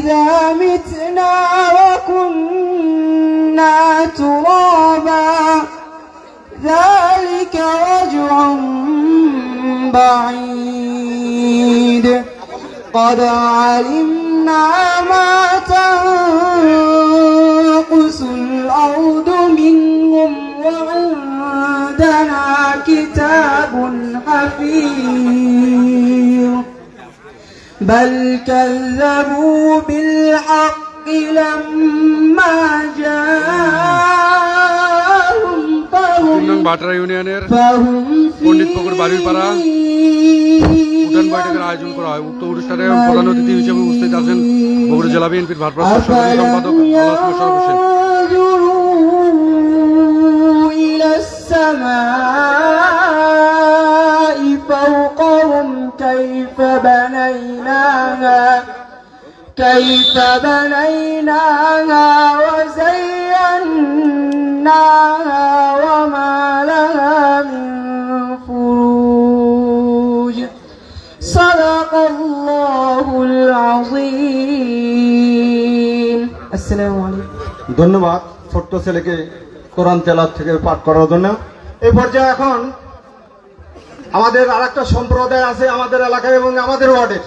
أإذا متنا وكنا ترابا ذلك رجع بعيد. قد علمنا ما تنقص بل كذبوا بالحق لما جاءهم তিন নং فهم বাটরা ইউনিয়নের فهم পণ্ডিত পুকুর বাড়ির পাড়া উঠান বৈঠকের আয়োজন করা হয় উক্ত অনুষ্ঠানে প্রধান অতিথি হিসেবে উপস্থিত আছেন বগুড়া জেলা বিএনপির ভারপ্রাপ্ত সাধারণ সম্পাদক আল্লাহ মোশারফ হোসেন بنيناها كيف بنيناها وزيناها وما لها من فروج صدق الله العظيم السلام عليكم ধন্যবাদ ছোট্ট ছেলেকে কোরআন তেলার থেকে পাঠ করার জন্য এই পর্যায়ে এখন আমাদের আর একটা সম্প্রদায় আছে আমাদের এলাকায় এবং আমাদের ওয়ার্ডের।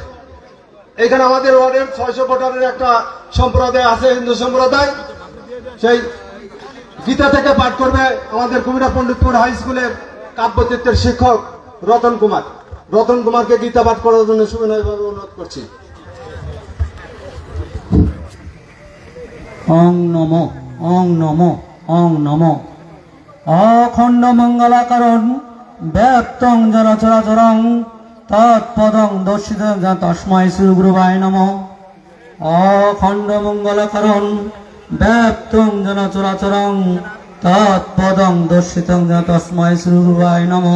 এখানে আমাদের ওয়ার্ডের ছয়শো ভোটারের একটা সম্প্রদায় আছে, হিন্দু সম্প্রদায়। সেই গীতা থেকে পাঠ করবে আমাদের কুমিরা পণ্ডিতপুর হাই স্কুলের কাব্যচিত্রের শিক্ষক রতন কুমার। রতন কুমারকে গীতা পাঠ করার জন্য সুবিনয়ভাবে অনুরোধ করছি। অং নম অং নম অং নম। অখণ্ড মঙ্গলাকরণ ব্যাপ্তং জন চরাচরং তৎপদং দর্শিত যা তস্মৈ শ্রী গুরুবায় নম। অখণ্ড মঙ্গলাকরণ ব্যাপ্তং জন চরাচরং তৎপদং দর্শিতং যা তস্মৈ শ্রী গুরুবায় নম।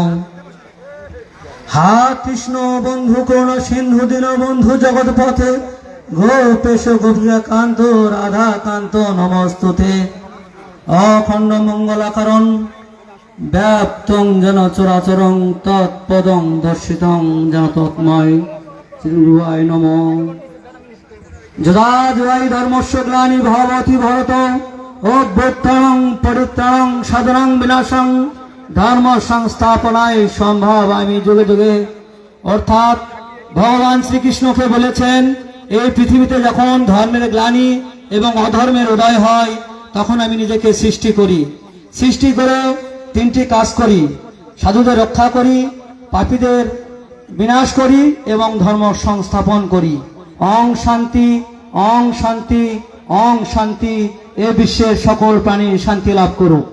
হা কৃষ্ণ বন্ধু কোন সিন্ধু দিন বন্ধু জগৎ পথে গোপেশ গোপিকা কান্ত রাধা কান্ত নমস্তুতে। অখণ্ড মঙ্গলাকরণ ব্যাপ্তং যেন চরাচরং তৎপদং দর্শিতং যেন তৎময়। শ্রীগুরুয়ায় নম। যদা যদাই ধর্মস্য গ্লানি ভবতি ভরত। অভ্যুত্থানং পরিত্রাণং সাধনাং বিনাশং। ধর্ম সংস্থাপনায় সম্ভব আমি যুগে যুগে। অর্থাৎ ভগবান শ্রীকৃষ্ণকে বলেছেন, এই পৃথিবীতে যখন ধর্মের গ্লানি এবং অধর্মের উদয় হয়, তখন আমি নিজেকে সৃষ্টি করি। সৃষ্টি করে তিনটি কাজ করি। সাধুদের রক্ষা করি, পাপীদের বিনাশ করি এবং ধর্ম সংস্থাপন করি। অং শান্তি অং শান্তি অং শান্তি, এ বিশ্বের সকল প্রাণী শান্তি লাভ করুক।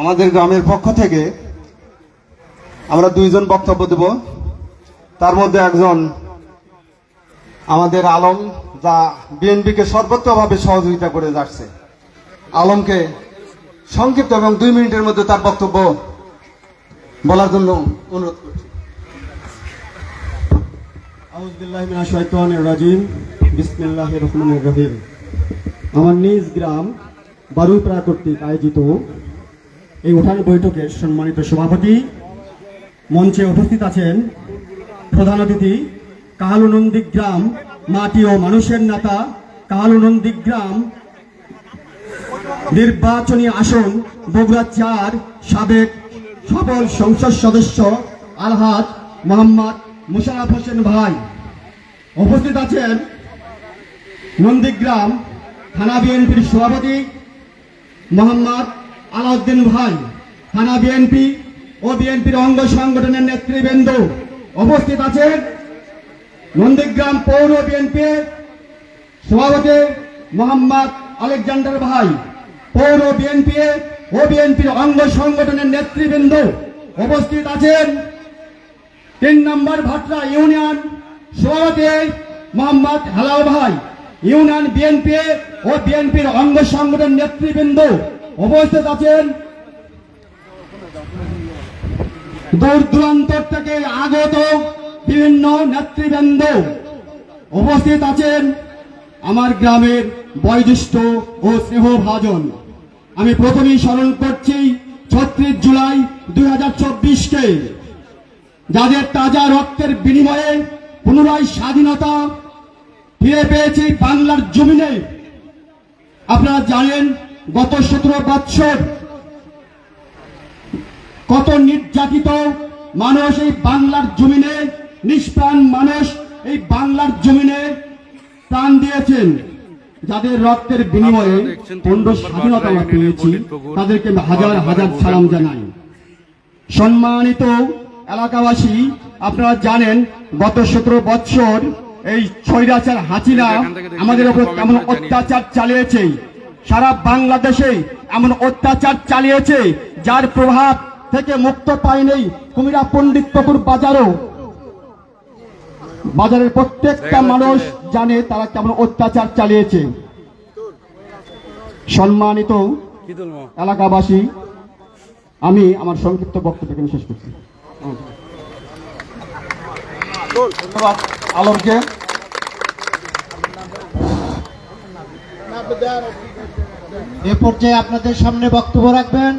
আমাদের গ্রামের পক্ষ থেকে আমরা দুইজন বক্তব্য দেব। তার মধ্যে একজন আমাদের আলম যা বিএনপিকে সর্বত্রভাবে সহযোগিতা করে যাচ্ছে। আলমকে সংক্ষিপ্ত এবং দুই মিনিটের মধ্যে তার বক্তব্য বলার জন্য অনুরোধ করছি। রাজিম। বিসমিল্লাহির রহমানির রহিম। আমার নিজ গ্রাম বারুইপাড়া কর্তৃক আয়োজিত এই উঠান বৈঠকের সম্মানিত সভাপতি মঞ্চে উপস্থিত আছেন প্রধান অতিথি কালুনন্দী গ্রাম মাটি ও মানুষের নেতা কালুনন্দী গ্রাম নির্বাচনী আসন, বগুড়া চার, সাবেক সফল সংসদ সদস্য আলহাদ মোহাম্মদ মুশারফ হোসেন ভাই। উপস্থিত আছেন নন্দীগ্রাম থানা বিএনপির সভাপতি মোহাম্মদ আলাউদ্দিন ভাই, থানা বিএনপি ও বিএনপির অঙ্গ সংগঠনের নেতৃবৃন্দ। উপস্থিত আছেন নন্দীগ্রাম পৌর বিএনপি সভাপতি মোহাম্মদ আলেকজান্ডার ভাই, পৌর বিএনপি ও বিএনপির অঙ্গ সংগঠনের নেতৃবৃন্দ উপস্থিত আছেন। তিন নম্বর ভাটরা ইউনিয়ন সভাপতি মোহাম্মদ হালাল ভাই, ইউনিয়ন বিএনপি ও বিএনপির অঙ্গ সংগঠন নেতৃবৃন্দ উপস্থিত আছেন। দূর দূরান্তর থেকে আগত বিভিন্ন নেতৃবৃন্দ উপস্থিত আছেন আমার গ্রামের বয়োজ্যেষ্ঠ ও স্নেহভাজন। আমি প্রথমেই স্মরণ করছি ছত্রিশ জুলাই দুই হাজার চব্বিশকে, যাদের তাজা রক্তের বিনিময়ে পুনরায় স্বাধীনতা ফিরে পেয়েছি বাংলার জমিনে। আপনারা জানেন, গত সতেরো বৎসর কত নির্যাতিত মানুষ এই বাংলার জমিনে নিষ্প্রাণ মানুষ এই বাংলার জমিনে প্রাণ দিয়েছেন। যাদের রক্তের বিনিময়ে পণ্ড স্বাধীনতা আমরা পেয়েছি। তাদেরকে হাজার হাজার সালাম জানাই। সম্মানিত এলাকাবাসী আপনারা জানেন গত সতেরো বৎসর এই হাসিনা থেকে দেখে আমাদের উপর কেমন অত্যাচার চালিয়েছে। সারা বাংলাদেশে এমন অত্যাচার চালিয়েছে যার প্রভাব থেকে মুক্ত পায়নি কুমিরা পণ্ডিতপুর বাজারও। বাজারের প্রত্যেকটা মানুষ জানে তারা কেমন অত্যাচার চালিয়েছে। সম্মানিত এলাকাবাসী আমি আমার সংক্ষিপ্ত বক্তব্য এখানে শেষ করছি। ধন্যবাদ আলমকে এ পর্যায়ে আপনাদের সামনে বক্তব্য রাখবেন।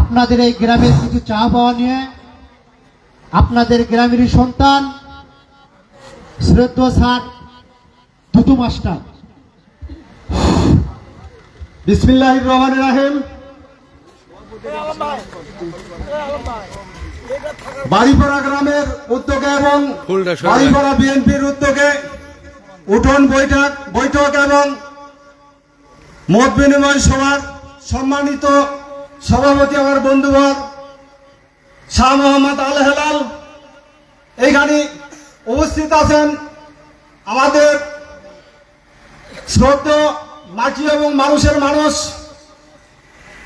আপনাদের এই গ্রামের কিছু চা পাওয়া নিয়ে আপনাদের গ্রামেরই সন্তান শ্রদ্ধ স্যার দুদু মাস্টার। বিসমিল্লাহ রহমান রাহিম। বাড়িপাড়া গ্রামের উদ্যোগে এবং বাড়িপাড়া বিএনপির উদ্যোগে উঠোন বৈঠক বৈঠক এবং মত বিনিময় সভার সম্মানিত সভাপতি আমার বন্ধুবর শাহ মোহাম্মদ আল হেলাল। এইখানে উপস্থিত আছেন আমাদের শ্রদ্ধ মাটি এবং মানুষের মানুষ।